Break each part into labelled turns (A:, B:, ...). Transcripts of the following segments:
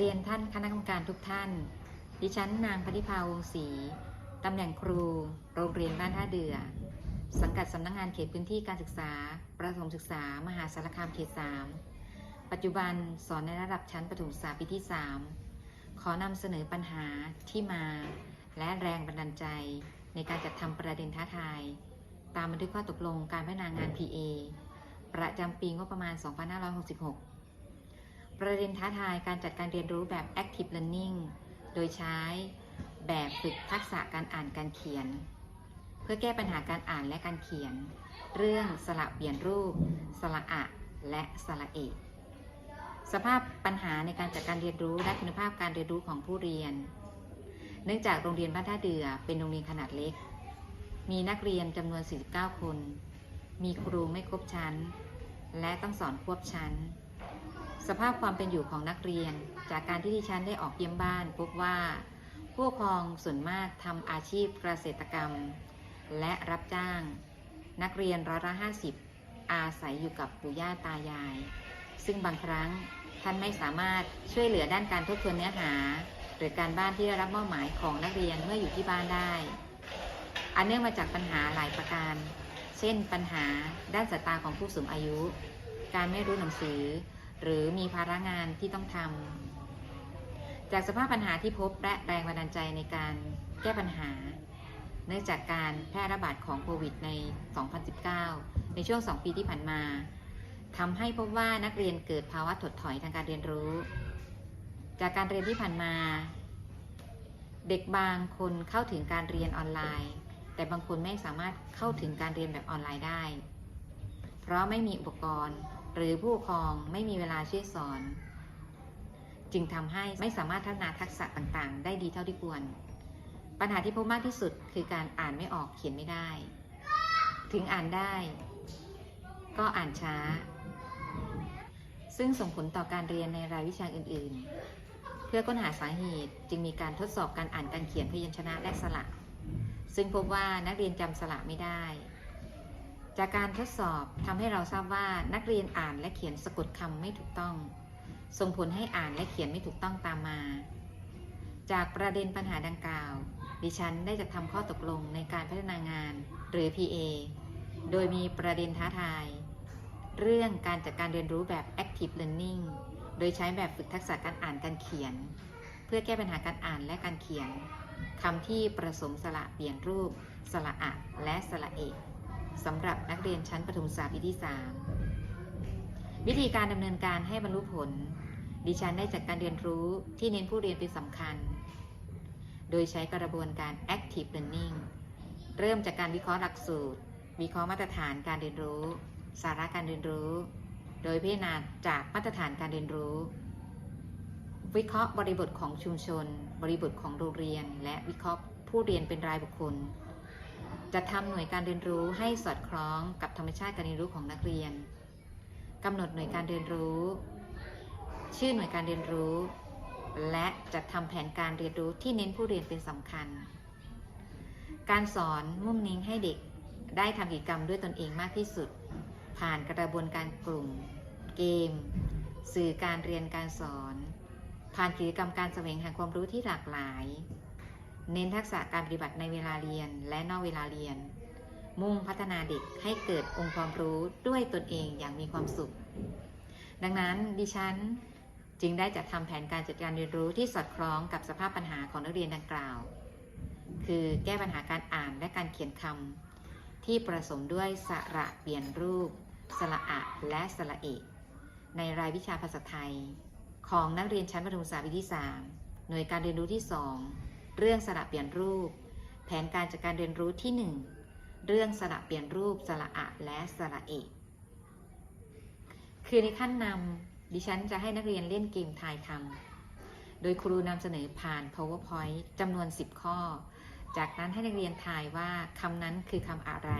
A: เรียนท่านคณะกรรมการทุกท่าน ดิฉันนางพนิพาวงศรีตำแหน่งครู โรงเรียนบ้านท่าเดือ สังกัดสำนักงงานเขตพื้นที่การศึกษา ประถมศึกษา มหาสารคามเขต 3 ปัจจุบันสอนในระดับชั้นประถมศึกษาปีที่ 3 ขอนำเสนอปัญหาที่มา และแรงบันดาลใจ ในการจัดทำประเด็นท้าทาย ตามบันทึกข้อตกลงการพัฒนางาน PA ประจำปีงบประมาณ 2566 ประเด็นท้าทายการจัดการเรียนรู้แบบ Active Learning โดยใช้แบบฝึกทักษะการอ่านการเขียน เพื่อแก้ปัญหาการอ่านและการเขียน เรื่องสระเปลี่ยนรูป สระอะ และสระเอกสภาพปัญหาในการจัดการเรียนรู้และคุณภาพการเรียนรู้ของผู้เรียน เนื่องจากโรงเรียนบ้านท่าเดือเป็นโรงเรียนขนาดเล็ก มีนักเรียนจำนวน 49 คน มีครูไม่ครบชั้น และต้องสอนควบชั้น สภาพความเป็นอยู่ของนักเรียน จากการที่ดิฉันได้ออกเยี่ยมบ้านพบว่าผู้ปกครองส่วนมากทำอาชีพเกษตรกรรม และรับจ้าง นักเรียนร้อยละห้าสิบอาศัยอยู่กับปู่ย่าตายาย ซึ่งบางครั้งท่านไม่สามารถช่วยเหลือด้านการทบทวนเนื้อหา หรือการบ้านที่ได้รับมอบหมายของนักเรียนเมื่ออยู่ที่บ้านได้ อันเนื่องมาจากปัญหาหลายประการ เช่น ปัญหาด้านสายตาของผู้สูงอายุ การไม่รู้หนังสือ หรือมีภาระงานที่ต้องทำจากสภาพปัญหาที่พบและแรงบันดาลใจในการแก้ปัญหา เนื่องจากการแพร่ระบาดของโควิดใน 2019 ในช่วง 2 ปีที่ผ่านมาทำให้พบว่านักเรียนเกิดภาวะถดถอยทางการเรียนรู้ จากการเรียนที่ผ่านมา เด็กบางคนเข้าถึงการเรียนออนไลน์ แต่บางคนไม่สามารถเข้าถึงการเรียนแบบออนไลน์ได้ เพราะไม่มีอุปกรณ์ หรือผู้ปกครองไม่มีเวลาช่วยสอน จึงทำให้ไม่สามารถพัฒนาทักษะต่างๆ ได้ดีเท่าที่ควร ปัญหาที่พบมากที่สุดคือการอ่านไม่ออกเขียนไม่ได้ ถึงอ่านได้ ก็อ่านช้า ซึ่งส่งผลต่อการเรียนในรายวิชาอื่น ๆ เพื่อค้นหาสาเหตุจึงมีการทดสอบการอ่านการเขียนพยัญชนะและสระซึ่งพบว่านักเรียนจำสระไม่ได้ จากการทดสอบทำให้เราทราบว่านักเรียนอ่านและเขียนสะกดคำไม่ถูกต้อง ส่งผลให้อ่านและเขียนไม่ถูกต้องตามมา จากประเด็นปัญหาดังกล่าว ดิฉันได้จะทำข้อตกลงในการพัฒนางาน หรือ PA โดยมีประเด็นท้าทาย เรื่องการจัดการเรียนรู้แบบ Active Learning โดยใช้แบบฝึกทักษะการอ่านการเขียน เพื่อแก้ปัญหาการอ่านและการเขียนคำที่ประสมสระเปลี่ยนรูป สระอะและสระเอก สำหรับนักเรียนชั้นประถมศึกษาปีที่ 3 วิธีการดำเนินการให้บรรลุผล ดิฉันได้จัดการเรียนรู้ที่เน้นผู้เรียนเป็นสำคัญ โดยใช้กระบวนการ Active Learning เริ่มจากการวิเคราะห์หลักสูตร วิเคราะห์มาตรฐานการเรียนรู้ สาระการเรียนรู้ โดยพิจารณาจากมาตรฐานการเรียนรู้ วิเคราะห์บริบทของชุมชน บริบทของโรงเรียน และวิเคราะห์ผู้เรียนเป็นรายบุคคล จะทำหน่วยการเรียนรู้ให้สอดคล้องกับธรรมชาติการเรียนรู้ของนักเรียนกำหนดหน่วยการเรียนรู้ ชื่อหน่วยการเรียนรู้ และจัดทำแผนการเรียนรู้ที่เน้นผู้เรียนเป็นสำคัญ การสอนมุ่งเน้นให้เด็กได้ทำกิจกรรมด้วยตนเองมากที่สุด ผ่านกระบวนการกลุ่ม เกม สื่อการเรียนการสอน ผ่านกิจกรรมการแสวงหาความรู้ที่หลากหลาย เน้นทักษะการปฏิบัติในเวลาเรียนและนอกเวลาเรียน มุ่งพัฒนาเด็กให้เกิดองค์ความรู้ด้วยตนเองอย่างมีความสุข ดังนั้นดิฉันจึงได้จัดทำแผนการจัดการเรียนรู้ที่สอดคล้องกับสภาพปัญหาของนักเรียนดังกล่าว คือแก้ปัญหาการอ่านและการเขียนคำที่ประสมด้วยสระเปลี่ยนรูป สระอะและสระเอกในรายวิชาภาษาไทย ของนักเรียนชั้นประถมศึกษาปีที่ 3 หน่วยการเรียนรู้ที่ 2 เรื่องสระเปลี่ยนรูป แผนการจัดการเรียนรู้ที่ 1 เรื่องสระเปลี่ยนรูปสระอะและสระเอกคือในขั้นนำดิฉันจะให้นักเรียนเล่นเกมทายคำโดยครูนำเสนอผ่าน powerpoint จำนวน 10 ข้อ จากนั้นให้นักเรียนทายว่าคำนั้นคือคำอะไร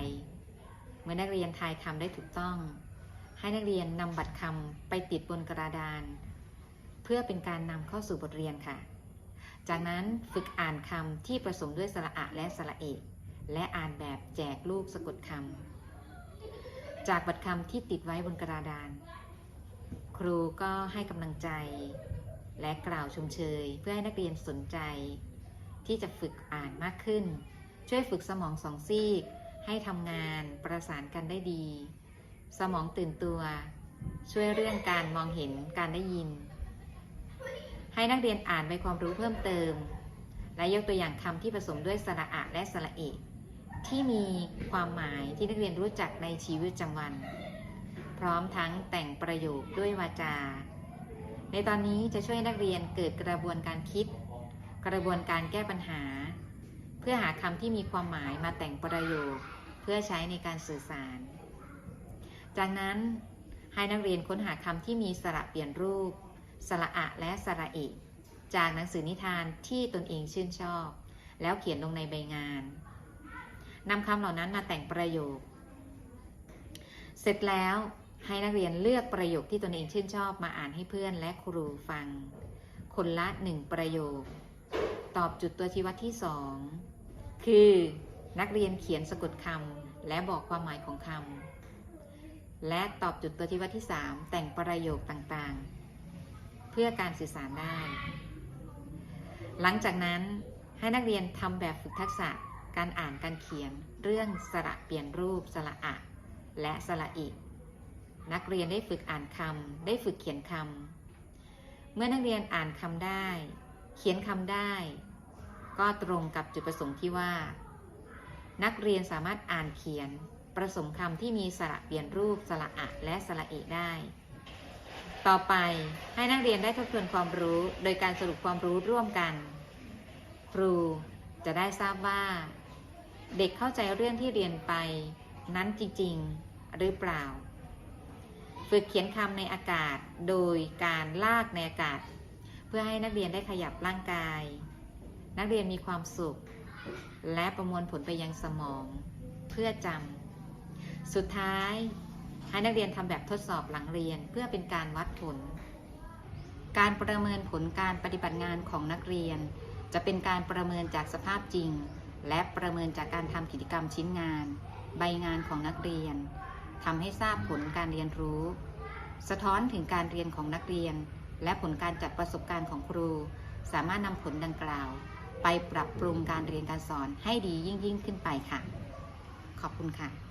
A: เมื่อนักเรียนทายคำได้ถูกต้อง ให้นักเรียนนำบัตรคำไปติดบนกระดาน เพื่อเป็นการนำเข้าสู่บทเรียนค่ะ จากนั้นฝึกอ่านคำที่ผสมด้วยสระอะและสระเอก และอ่านแบบแจกลูกสะกดคำ จากบัตรคำที่ติดไว้บนกระดาน ครูก็ให้กำลังใจและกล่าวชมเชย เพื่อให้นักเรียนสนใจ ที่จะฝึกอ่านมากขึ้น ช่วยฝึกสมองสองซีก ให้ทำงานประสานกันได้ดี สมองตื่นตัว ช่วยเรื่องการมองเห็นการได้ยิน ให้นักเรียนอ่านใบความรู้เพิ่มเติม และยกตัวอย่างคำที่ผสมด้วยสระอะและสระเอกที่มีความหมายที่นักเรียนรู้จักในชีวิตประจำวัน พร้อมทั้งแต่งประโยคด้วยวาจา ในตอนนี้จะช่วยนักเรียนเกิดกระบวนการคิด กระบวนการแก้ปัญหา เพื่อหาคำที่มีความหมายมาแต่งประโยค เพื่อใช้ในการสื่อสาร จากนั้นให้นักเรียนค้นหาคำที่มีสระเปลี่ยนรูป สระอะและสระเอกจากหนังสือนิทานที่ตนเองชื่นชอบ แล้วเขียนลงในใบงานนำคำเหล่านั้นมาแต่งประโยค เสร็จแล้วให้นักเรียนเลือกประโยคที่ตนเองชื่นชอบมาอ่านให้เพื่อนและครูฟัง คนละหนึ่งประโยค ตอบจุดตัวชี้วัดที่สองคือนักเรียนเขียนสะกดคำและบอกความหมายของคำและตอบจุดตัวชี้วัดที่สามแต่งประโยคต่างๆ พื่อการสื่อสารได้ หลังจากนั้นให้นักเรียนทำแบบฝึกทักษะการอ่านการเขียนเรื่องสระเปลี่ยนรูปสระอะ และสระอีนักเรียนได้ฝึกอ่านคำได้ฝึกเขียนคำเมื่อนักเรียนอ่านคำได้ เขียนคำได้ ก็ตรงกับจุดประสงค์ที่ว่า นักเรียนสามารถอ่านเขียนประสมคำที่มีสระเปลี่ยนรูปสระอะ และสระเอกได้ ต่อไปให้นักเรียนได้ทบทวนความรู้โดยการสรุปความรู้ร่วมกัน ครูจะได้ทราบว่า เด็กเข้าใจเรื่องที่เรียนไป นั้นจริง ๆ หรือเปล่า ฝึกเขียนคำในอากาศโดยการลากในอากาศ เพื่อให้นักเรียนได้ขยับร่างกาย นักเรียนมีความสุข และประมวลผลไปยังสมอง เพื่อจำสุดท้าย ให้นักเรียนทำแบบทดสอบหลังเรียนเพื่อเป็นการวัดผล การประเมินผลการปฏิบัติงานของนักเรียน จะเป็นการประเมินจากสภาพจริง และประเมินจากการทำกิจกรรมชิ้นงาน ใบงานของนักเรียนทำให้ทราบผลการเรียนรู้ สะท้อนถึงการเรียนของนักเรียน และผลการจัดประสบการณ์ของครู สามารถนำผลดังกล่าว ไปปรับปรุงการเรียนการสอนให้ดียิ่งยิ่งขึ้นไปค่ะ ขอบคุณค่ะ